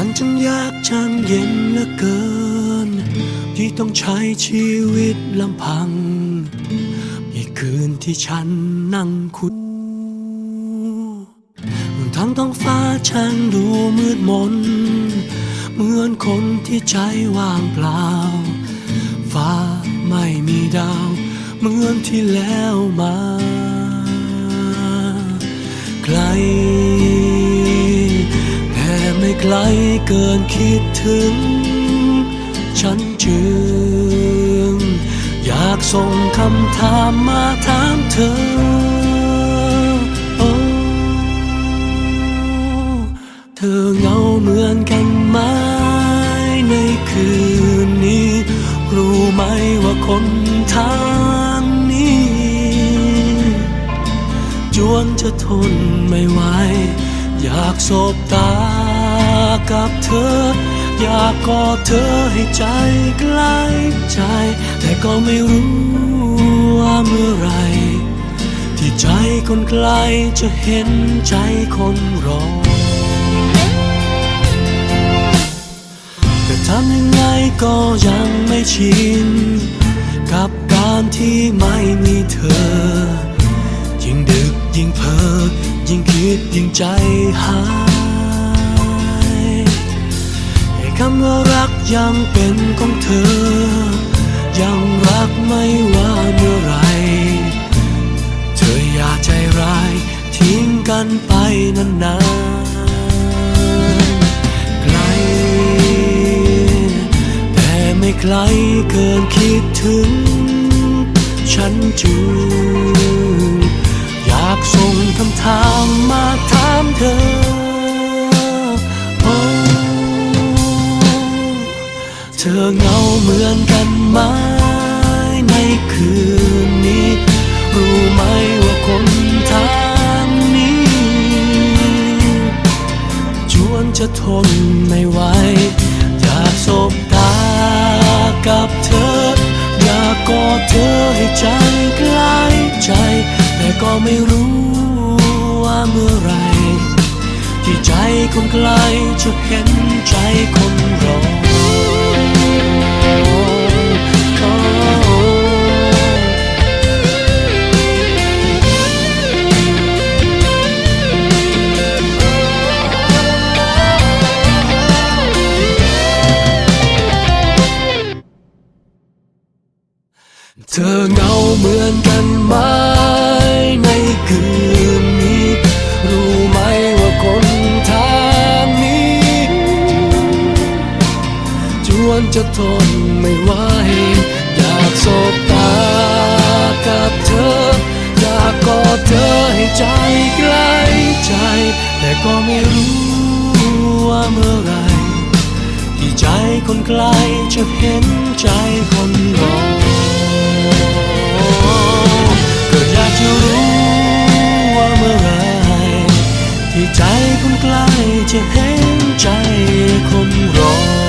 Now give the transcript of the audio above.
มันจังยากจังเย็นเหลือเกิน ที่ต้องใช้ชีวิตลำพังอีคืนที่ฉันนั่งคุดทั้งท้องฟ้าช่างดูมืดมน เหมือนคนที่ใจว่างเปล่า ฟ้าไม่มีดาว เหมือนที่แล้วมา ไกล ไกลเกินคิดถึง ฉันจึง อยากส่งคำถามมาถามเธอ เธอเงาเหมือนกันไหมในคืนนี้ รู้ไหมว่าคนทางนี้ จวนจะทนไม่ไหวอยากสบตา กับเธอ อยากกอดเธอให้ใจใกล้ใจ แต่ก็ไม่รู้ว่าเมื่อไร ที่ใจคนไกลจะเห็นใจคนรอแต่ทำยังไงก็ยังไม่ชิน กับการที่ไม่มีเธอ ยิ่งดึกยิ่งเพ้อยิ่งคิดยิ่งใจหาย รักยังเป็นของเธอ ยังรักไม่ว่าเมื่อไร เธออย่าใจร้าย ทิ้งกันไปนานๆ ไกล แต่ไม่ไกลเกินคิดถึง ฉันจึงอยากส่งคำถามมาถามเธอ อเหงาเหมือนกันไหมในคืนนี้ รู้ไหมว่าคนทางนี้จวนจะทนไม่ไหว อยากสบตากับเธอ อยากกอดเธอให้ใจใกล้ใจ แต่ก็ไม่รู้ว่าเมื่อไหรที่ใจคนไกลจะเห็นใจคนรอ เธอเหงาเหมือนกันไหมในคืนนี้ รู้ไหมว่าคนทางนี้ จวนจะทนไม่ไหวอยากสบตากับเธอ อยากกอดเธอให้ใจใกล้ใจ แต่ก็ไม่รู้ว่าเมื่อไหรที่ใจคนไกลจะเห็นใจ ที่ใจคนใกล้จะเห็นใจคนรอ